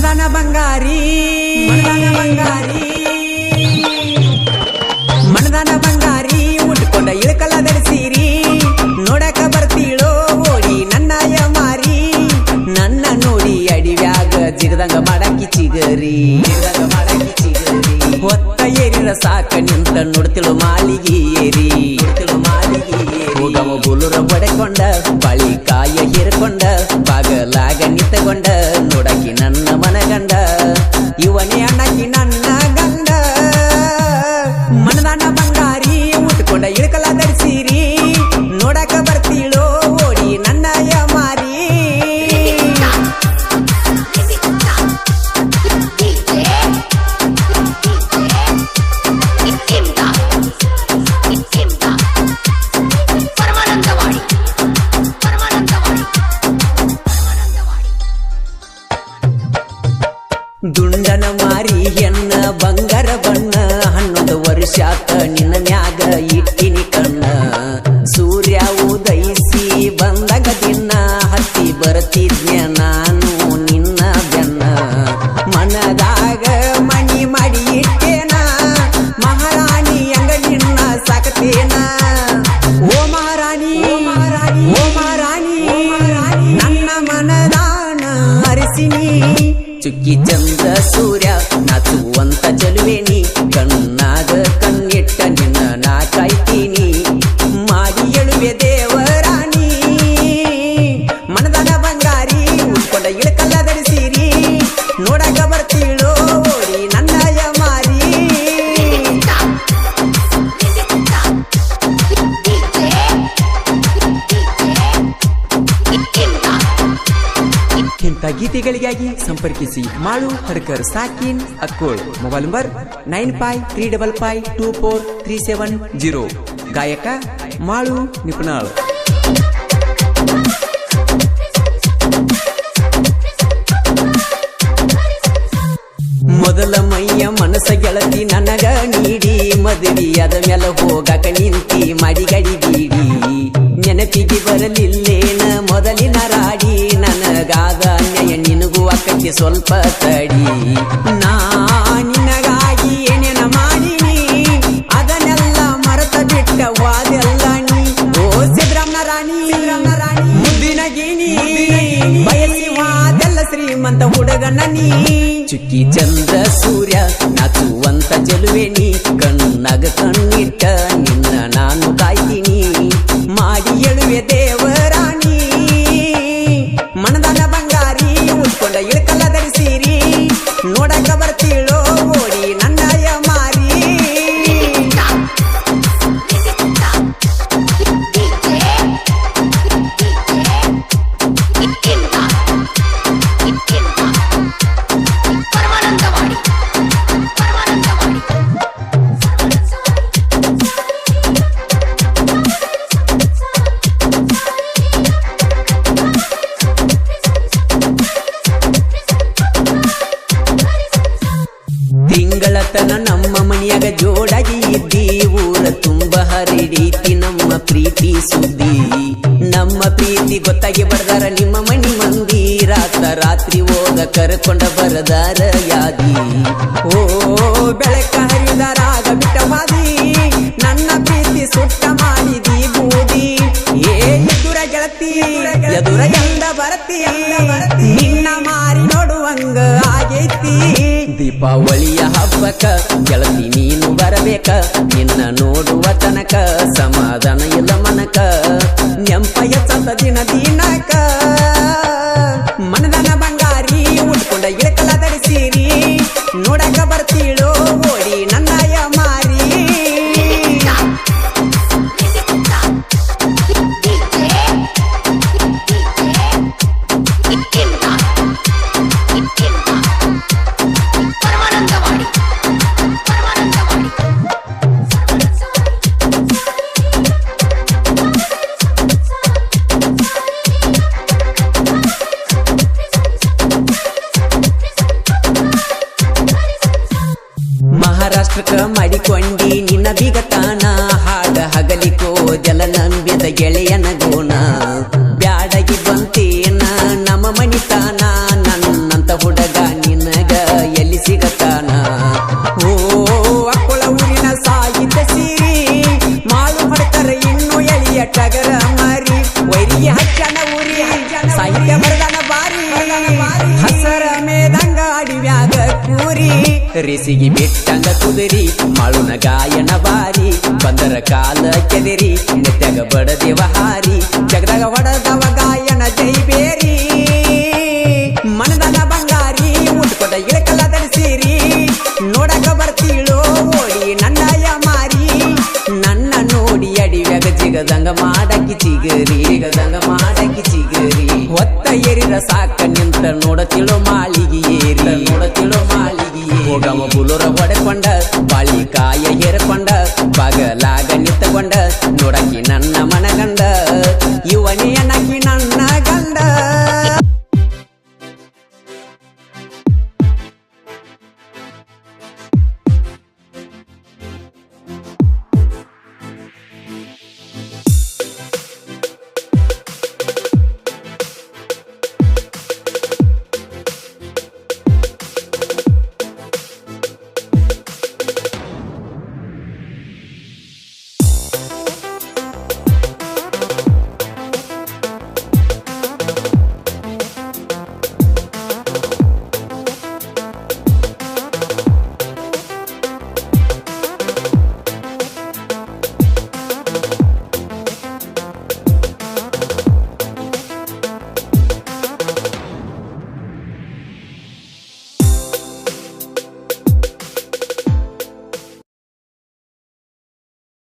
ಮನದಾನ ಬಂಗಾರಿ ಮನದಾನ ಬಂಗಾರಿ ಮನದಾನ ಬಂಗಾರಿ ಉಟ್ಕೊಂಡ ಇಳಕಲ್ಲ ಧರಿಸಿರಿ ನೋಡಕ ಬರ್ತೀಳೋ ಓಡಿ ನನ್ನಯ ಮಾರಿ ನನ್ನ ನೋಡಿ ಅಡಿವ್ಯಾಗ ಜಿಗದಂಗ ಮಾಡಾಕಿ ಚಿಗರಿ ಜಿಗದಂಗ ಮಾಡಾಕಿ ಚಿಗರಿ ಹೊತ್ತ ಏರಿರ ಸಾಕ ನಿಂತ ನೋಡ್ತಿಳು ಮಾಲಿಗೆ ಏರಿ ನೋಡ್ತಿಳು ಮಾಲಿಗೆ ಏರಿ ಹೋಗವ ಬುಲುರ ಬಡೆಕೊಂಡ ಬಳಿ ಕಾಯ ಹೀರ್ಕೊಂಡ ಬಾಗಲಾಗ ನಿಂತಕೊಂಡ ನೋಡಕಿ ನನ್ನ ಮನಗಂಡ ಇವನೇ ಅಣ್ಣಕಿ ನನ್ನ ವರ್ಷಾತ ನಿನ್ನ ಮ್ಯಾಗ ಇಟ್ಟಿನಿ ಕಣ್ಣ. ಸೂರ್ಯ ಉದಯಿಸಿ ಬಂದಾಗ ದಿನ ಹತ್ತಿ ಬರ್ತಿದ್ನ ನಾನು ನಿನ್ನ ಬೆನ್ನ. ಮನದಾಗ ಮಣಿ ಮಾಡಿ ಇಟ್ಟೇನ, ಮಹಾರಾಣಿ ಅಂಗ ನಿನ್ನ ಸಾಕತೇನ ಓ ಮಹಾರಾಣಿ ಓ ಮಹಾರಾಣಿ, ನನ್ನ ಮನದಾನ ಹರಿಸಿನಿ ಚುಕ್ಕಿ ಚಂದ ಸೂರ್ಯ ನಾಚುವಂತ ಚಲುವೇನಿ. ಗೀತೆಗಳಿಗಾಗಿ ಸಂಪರ್ಕಿಸಿ Malu Hadkar ಸಾಕಿನ್ Akkol. Mobile number nine five three double five two four three seven zero. ಗಾಯಕ ಮಾಳು ನಿಪುಣಾಳ್. ಮೊದಲ ಮೈಯ ಮನಸ ಗೆಳತಿ ನನಗ ನೀಡಿ. ಮದುವೆ ಅದ ಮೇಲೆ ಹೋಗಕ ನಿಂತಿ ಮಡಿಗಡಿ ಬೀಡಿ. ನೆನಪಿಗೆ ಬರಲಿಲ್ಲೇನ ಮೊದಲಿನ ನಿನಗೂ ಸ್ವಲ್ಪ ತಡಿ. ನಾ ನಿನಗಾಗಿ ಏನೇನ ಮಾಡಿನಿ? ಅದನ್ನೆಲ್ಲ ಮರೆತ ಬಿಟ್ಟ ವಾದೆಲ್ಲ ನೀ. ಓ ಸಿದ್ರಾಮನ ರಾಣಿ ರಾಣಿ. ಮುದ್ದಿನ ಗೀನಿ ಬಯಸಿ ವಾದೆಲ್ಲ ಶ್ರೀಮಂತ ಹುಡುಗನ ನೀ. ಚುಕ್ಕಿ ಚಂದ್ರ ನೋಡಕ ನಮ್ಮ ಮನೆಯಾಗ ಜೋಡಾಗಿ ಇದ್ದಿ, ಊರ ತುಂಬ ಹರಿಡೀತಿ ನಮ್ಮ ಪ್ರೀತಿ ಸುದ್ದಿ. ನಮ್ಮ ಪ್ರೀತಿ ಗೊತ್ತಾಗಿ ಬರ್ದಾರ, ನಿಮ್ಮ ಮಣಿ ಮಂದಿ. ರಾತ ರಾತ್ರಿ ಹೋಗ ಕರ್ಕೊಂಡ ಬರದಾರ ಯಾದಿ ಓ, ಬೆಳಕ ಹರಿದಾರಾಗ ಬಿಟ್ಟ ಹಾದಿ ನನ್ನ ಪ್ರೀತಿ ಸುಟ್ಟ ಹಬ್ಬಕ್ಕ ಗೆಳತಿ ನೀನು ಬರಬೇಕ, ನಿನ್ನ ನೋಡುವ ತನಕ, ಸಮಾಧಾನ ಇಲ್ಲ ಮನಕ. ನೆಂಪಯ ಸತ ದಿನ ದಿನಕ, ಮನದನ ಬಂಗಾರಿ ಉಟ್ಕೊಂಡ ಇಳಕಲ ಧರಿಸಿರಿ. ನೋಡಕ ಬರ್ತೀಳೋ ಓಡಿ ನನ್ನಯ ಆಶ್ರಕ ಮಾಡಿಕೊಂಡಿ ನಿನ್ನ ಬಿಗತಾನ. ಹಾಡ ಹಗಲಿಕೋ ಜಲ ನಂಬ್ಯದ ಗೆಳೆಯನ ಗೋಣ. ಬ್ಯಾಡಗಿ ಬಂತೇನ ನಮ್ಮ ಮಣಿತಾನ. ನನ್ನಂತ ಹುಡುಗ ನಿನಗ ಎಲ್ಲಿ ಸಿಗತಾನ? ಓ, ಅಕ್ಕುಳ ಊರಿನ ಸಾಯಿತ ಸೀರಿ. ಮಾಡು ಮಾಡ್ತಾರೆ ಇನ್ನು ಎಳಿಯ ಟಗರ ರಿಸಿಗಿ ಬಿಟ್ಟಂಗ ಕುದುರಿ ಮಾಳುನ ಗಾಯನ ಬಾರಿ ಬಂದರ ಕಾಲ ಕೆದಿರಿ ನಿತ್ಯಾಗ ಬಡದೇವ ಹಾರಿ ಜಗದಾಗ ಒಡದವ ಗಾಯನ ಜೈಬೇರಿ ಮನದಾಗ ಬಂಗಾರಿ ಉಟ್ಕೊಟ ಇಳಕಲ್ಲ ಧರಿಸಿರಿ ನೋಡಕ ಬರ್ತೀಳೋ ಓಡಿ ನನ್ನಯ ಮಾರಿ ನನ್ನ ನೋಡಿ ಅಡಿವ್ಯಾಗ ಜಿಗದಂಗ ಮಾಡಕಿ ಚಿಗರಿ ಕುಲುರ ಹೊಡೆಕೊಂಡ ಬಾಳಿ ಕಾಯ ಹೇರಿಕೊಂಡ ಬಗಲಾಗ ನಿತ್ತುಕೊಂಡ ನೋಡಕಿ ನನ್ನ ಮನಗಂಡ ಇವನಿ ಅನ್ನಕಿ ನನ್ನ ಗಂಡ